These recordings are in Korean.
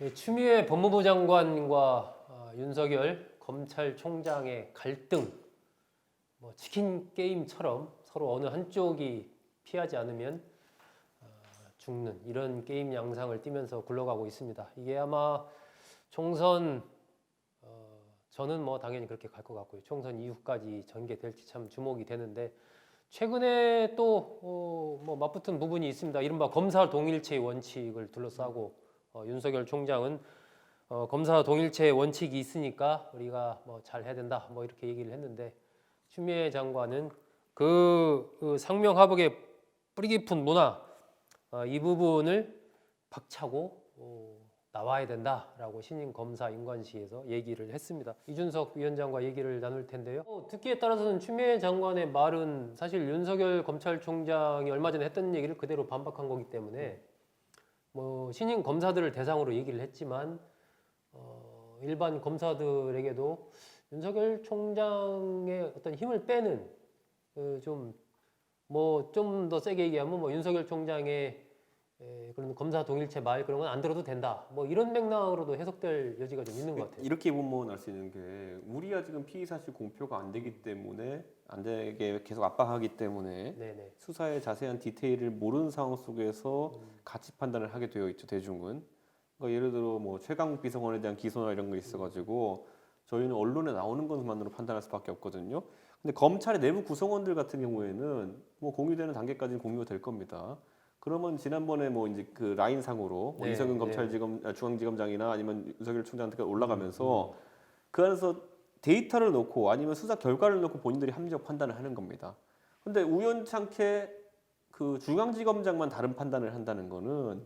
예, 추미애 법무부 장관과 어, 윤석열 검찰총장의 갈등, 뭐 치킨 게임처럼 서로 어느 한쪽이 피하지 않으면 어, 죽는 이런 게임 양상을 띠면서 굴러가고 있습니다. 이게 아마 총선 어, 저는 뭐 당연히 그렇게 갈 것 같고요. 총선 이후까지 전개될지 참 주목이 되는데 최근에 또뭐 맞붙은 부분이 있습니다. 이른바 검사 동일체의 원칙을 둘러싸고 어, 윤석열 총장은 어, 검사 동일체의 원칙이 있으니까 우리가 뭐 잘 해야 된다 뭐 이렇게 얘기를 했는데 추미애 장관은 그, 그 상명하복의 뿌리 깊은 문화 어, 이 부분을 박차고 어, 나와야 된다라고 신임 검사 인관시에서 얘기를 했습니다. 이준석 위원장과 얘기를 나눌 텐데요. 어, 듣기에 따라서는 추미애 장관의 말은 사실 윤석열 검찰총장이 얼마 전에 했던 얘기를 그대로 반박한 거기 때문에 뭐 신임 검사들을 대상으로 얘기를 했지만 어, 일반 검사들에게도 윤석열 총장의 어떤 힘을 빼는 그 좀뭐 좀 더 세게 얘기하면 뭐 윤석열 총장의 에, 그런 검사 동일체 말 그런 건 안 들어도 된다. 뭐 이런 맥락으로도 해석될 여지가 좀 있는 것 같아요. 이렇게 보면 알 수 있는 게 우리가 지금 피의 사실 공표가 안 되기 때문에 안 되게 계속 압박하기 때문에 네네. 수사의 자세한 디테일을 모르는 상황 속에서 가치 판단을 하게 되어 있죠 대중은. 그러니까 예를 들어 뭐 최강욱 비서관에 대한 기소나 이런 거 있어가지고 저희는 언론에 나오는 것만으로 판단할 수밖에 없거든요. 근데 검찰의 내부 구성원들 같은 경우에는 뭐 공유되는 단계까지는 공유가 될 겁니다. 그러면 지난번에 뭐 이제 그 라인 상으로 뭐 네, 이성윤 네. 검찰지검 아, 중앙지검장이나 아니면 윤석열 총장한테 올라가면서 그 안에서 데이터를 놓고 아니면 수사 결과를 놓고 본인들이 합리적 판단을 하는 겁니다. 근데 우연찮게 그 중앙지검장만 다른 판단을 한다는 거는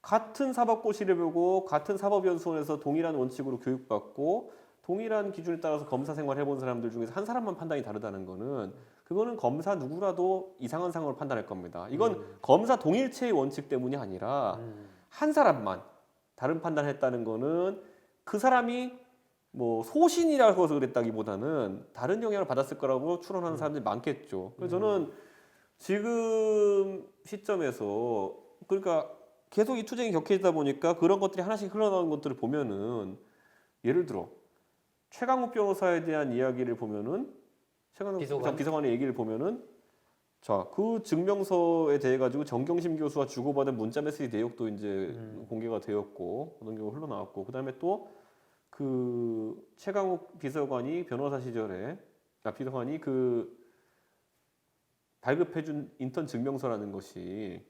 같은 사법고시를 보고 같은 사법연수원에서 동일한 원칙으로 교육받고 동일한 기준에 따라서 검사 생활 해본 사람들 중에서 한 사람만 판단이 다르다는 거는 그거는 검사 누구라도 이상한 상황을 판단할 겁니다. 이건 검사 동일체의 원칙 때문이 아니라 음, 한 사람만 다른 판단을 했다는 거는 그 사람이 뭐 소신이라고 해서 그랬다기보다는 다른 영향을 받았을 거라고 추론하는 사람들이 많겠죠. 그래서 저는 지금 시점에서 그러니까 계속 이 투쟁이 격해지다 보니까 그런 것들이 하나씩 흘러나오는 것들을 보면은 예를 들어 최강욱 변호사에 대한 이야기를 보면은 최강욱 비서관. 비서관의 얘기를 보면은 자, 그 증명서에 대해 가지고 정경심 교수와 주고받은 문자 메시지 내역도 이제 음. 공개가 되었고 그런 경우 흘러나왔고 그다음에 또 그 최강욱 비서관이 변호사 시절에 아 비서관이 그 발급해준 인턴 증명서라는 것이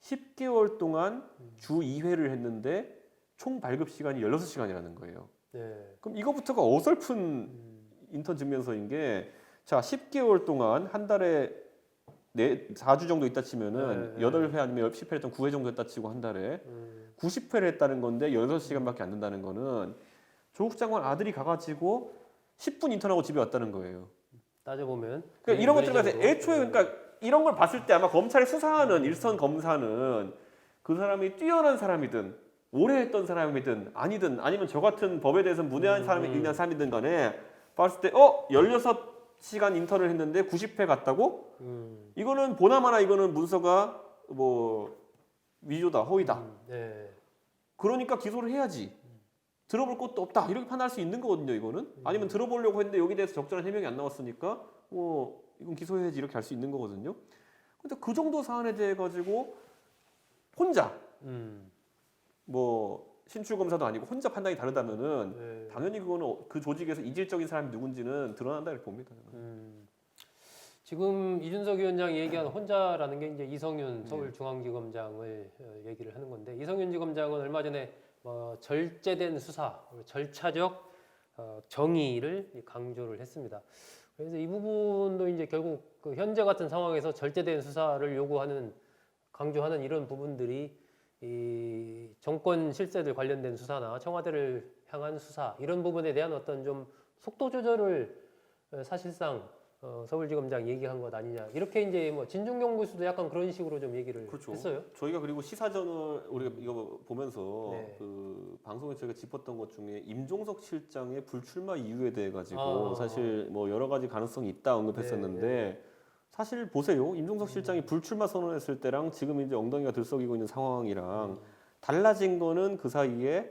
10개월 동안 주 2회를 했는데 총 발급 시간이 16시간이라는 거예요. 네. 그럼 이거부터가 어설픈 음, 인턴 증명서인 게, 자, 10개월 동안 한 달에 네, 4주 정도 있다 치면은 네, 네. 8회 아니면 10회 했던 9회 정도 했다 치고 한 달에 음, 90회를 했다는 건데 16시간밖에 안 된다는 거는 조국 장관 아들이 가가지고 10분 인턴하고 집에 왔다는 거예요. 따져보면 그러니까 이런 것들을 웨이정도, 가지고 애초에 음, 그러니까 이런 걸 봤을 때 아마 검찰이 수사하는 일선 검사는 그 사람이 뛰어난 사람이든 오래 했던 사람이든 아니든 아니면 저 같은 법에 대해서 문외한 음, 사람이 음. 있는 사람이든 간에 봤을 때 어? 16 시간 인턴을 했는데 90회 갔다고? 음, 이거는 보나마나 이거는 문서가 뭐 위조다 허위다 음, 네. 그러니까 기소를 해야지. 들어볼 것도 없다. 이렇게 판단할 수 있는 거거든요, 이거는. 아니면 들어보려고 했는데 여기 대해서 적절한 해명이 안 나왔으니까 뭐 이건 기소해야지 이렇게 할 수 있는 거거든요. 근데 그 정도 사안에 대해 가지고 혼자 음, 뭐 신출 검사도 아니고 혼자 판단이 다르다면은 네. 당연히 그거는 그 조직에서 이질적인 사람이 누군지는 드러난다 이렇게 봅니다. 음, 지금 이준석 위원장이 얘기한 혼자라는 게 이제 이성윤 네. 서울중앙지검장을 어, 얘기를 하는 건데 이성윤 지검장은 얼마 전에 뭐 절제된 수사, 절차적 어, 정의를 강조를 했습니다. 그래서 이 부분도 이제 결국 그 현재 같은 상황에서 절제된 수사를 요구하는 강조하는 이런 부분들이 이 정권 실세들 관련된 수사나 청와대를 향한 수사 이런 부분에 대한 어떤 좀 속도 조절을 어, 사실상 어, 서울지검장 얘기한 것 아니냐 이렇게 이제 뭐 진중경 교수도 약간 그런 식으로 좀 얘기를 그렇죠. 했어요. 저희가 그리고 시사전을 우리가 이거 보면서 네. 그 방송에 저희가 짚었던 것 중에 임종석 실장의 불출마 이유에 대해 가지고 아. 사실 뭐 여러 가지 가능성이 있다 언급했었는데 네, 사실 보세요. 임종석 실장이 불출마 선언했을 때랑 지금 이제 엉덩이가 들썩이고 있는 상황이랑 달라진 거는 그 사이에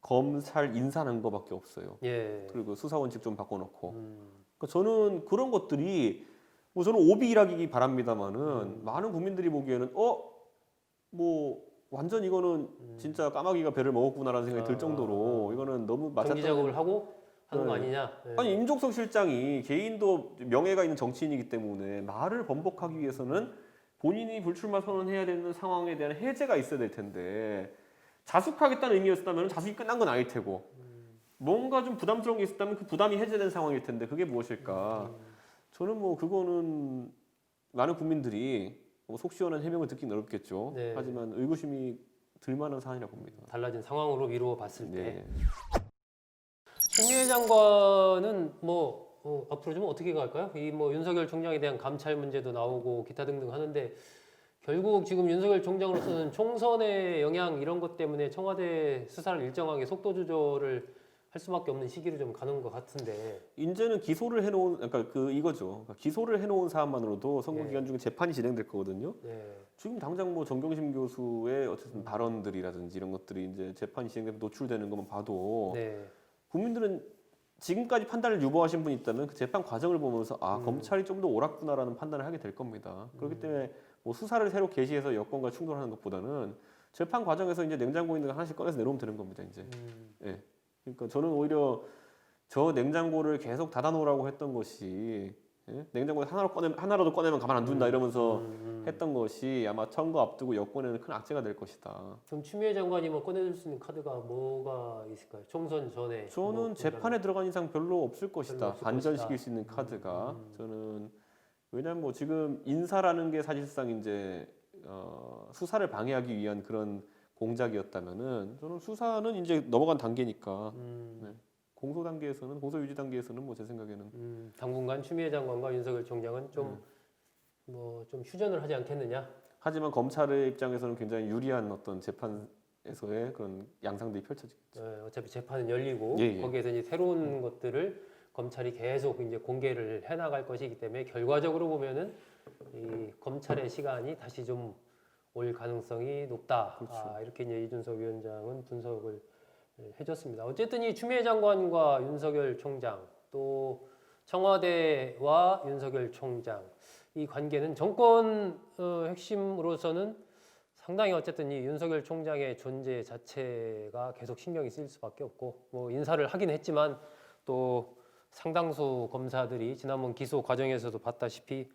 검찰 인사한 거밖에 없어요. 예. 그리고 수사 원칙 좀 바꿔놓고. 음, 그러니까 저는 그런 것들이 뭐 저는 오비라기 바랍니다만은 음. 많은 국민들이 보기에는 어 뭐 완전 이거는 음. 진짜 까마귀가 배를 먹었구나라는 생각이 들 아. 정도로 이거는 너무 맞았다. 정기 작업을 하고 하는 거 네. 아니냐? 예. 아니 임종석 실장이 개인도 명예가 있는 정치인이기 때문에 말을 번복하기 위해서는 본인이 불출마 선언해야 되는 상황에 대한 해제가 있어야 될 텐데 자숙하겠다는 의미였다면 자숙이 끝난 건 아닐 테고 뭔가 좀 부담스러운 게 있었다면 그 부담이 해제된 상황일 텐데 그게 무엇일까? 음. 저는 뭐 그거는 많은 국민들이 뭐속 시원한 해명을 듣긴 어렵겠죠. 네. 하지만 의구심이 들만한 사안이라고 봅니다. 달라진 상황으로 미루어 봤을 때 네. 추미애 장관은 뭐 어, 앞으로 좀 어떻게 갈까요? 이 뭐 윤석열 총장에 대한 감찰 문제도 나오고 기타 등등 하는데 결국 지금 윤석열 총장으로서는 총선의 영향 이런 것 때문에 청와대 수사를 일정하게 속도 조절을 할 수밖에 없는 시기로 좀 가는 것 같은데 이제는 기소를 해놓은 그러니까 그 이거죠. 그러니까 기소를 해놓은 사안만으로도 선거 네. 기간 중에 재판이 진행될 거거든요. 네. 지금 당장 뭐 정경심 교수의 음. 어쨌든 발언들이라든지 이런 것들이 이제 재판이 진행되면 노출되는 것만 봐도 네. 국민들은 지금까지 판단을 유보하신 분이 있다면 그 재판 과정을 보면서 아 음. 검찰이 좀 더 옳았구나라는 판단을 하게 될 겁니다. 그렇기 때문에 뭐 수사를 새로 개시해서 여권과 충돌하는 것보다는 재판 과정에서 이제 냉장고에 있는 거 하나씩 꺼내서 내놓으면 되는 겁니다. 이제. 음, 예. 그러니까 저는 오히려 저 냉장고를 계속 닫아놓으라고 했던 것이 예? 냉장고에 하나로 꺼내 하나라도 꺼내면 가만 안 둔다 이러면서 음, 음. 했던 것이 아마 선거 앞두고 여권에는 큰 악재가 될 것이다. 그럼 추미애 장관이 뭐 꺼내줄 수 있는 카드가 뭐가 있을까요? 총선 전에 저는 뭐 재판에 들어간 이상 별로 없을 것이다. 없을 반전시킬 것이다. 수 있는 카드가 음. 저는 왜냐하면 뭐 지금 인사라는 게 사실상 이제 어, 수사를 방해하기 위한 그런 공작이었다면은 저는 수사는 이제 넘어간 단계니까 음, 네. 공소 단계에서는 공소 유지 단계에서는 뭐 제 생각에는 음, 당분간 추미애 장관과 윤석열 총장은 좀 뭐좀 휴전을 하지 않겠느냐? 하지만 검찰의 입장에서는 굉장히 유리한 어떤 재판에서의 그런 양상들이 펼쳐지겠죠. 네, 어차피 재판은 열리고 예, 예. 거기에서 이제 새로운 것들을 검찰이 계속 이제 공개를 해 나갈 것이기 때문에 결과적으로 보면은 이 검찰의 시간이 다시 좀 올 가능성이 높다. 그렇죠. 아, 이렇게 이제 이준석 위원장은 분석을 해줬습니다. 어쨌든 이 추미애 장관과 윤석열 총장 또 청와대와 윤석열 총장 이 관계는 정권 어, 핵심으로서는 상당히 어쨌든 이 윤석열 총장의 존재 자체가 계속 신경이 쓰일 수밖에 없고 뭐 인사를 하긴 했지만 또 상당수 검사들이 지난번 기소 과정에서도 봤다시피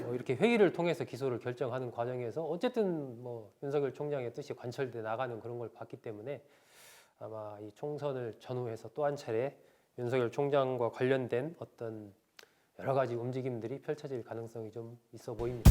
뭐 이렇게 회의를 통해서 기소를 결정하는 과정에서 어쨌든 뭐 윤석열 총장의 뜻이 관철돼 나가는 그런 걸 봤기 때문에 아마 이 총선을 전후해서 또 한 차례 윤석열 총장과 관련된 어떤 여러 가지 움직임들이 펼쳐질 가능성이 좀 있어 보입니다.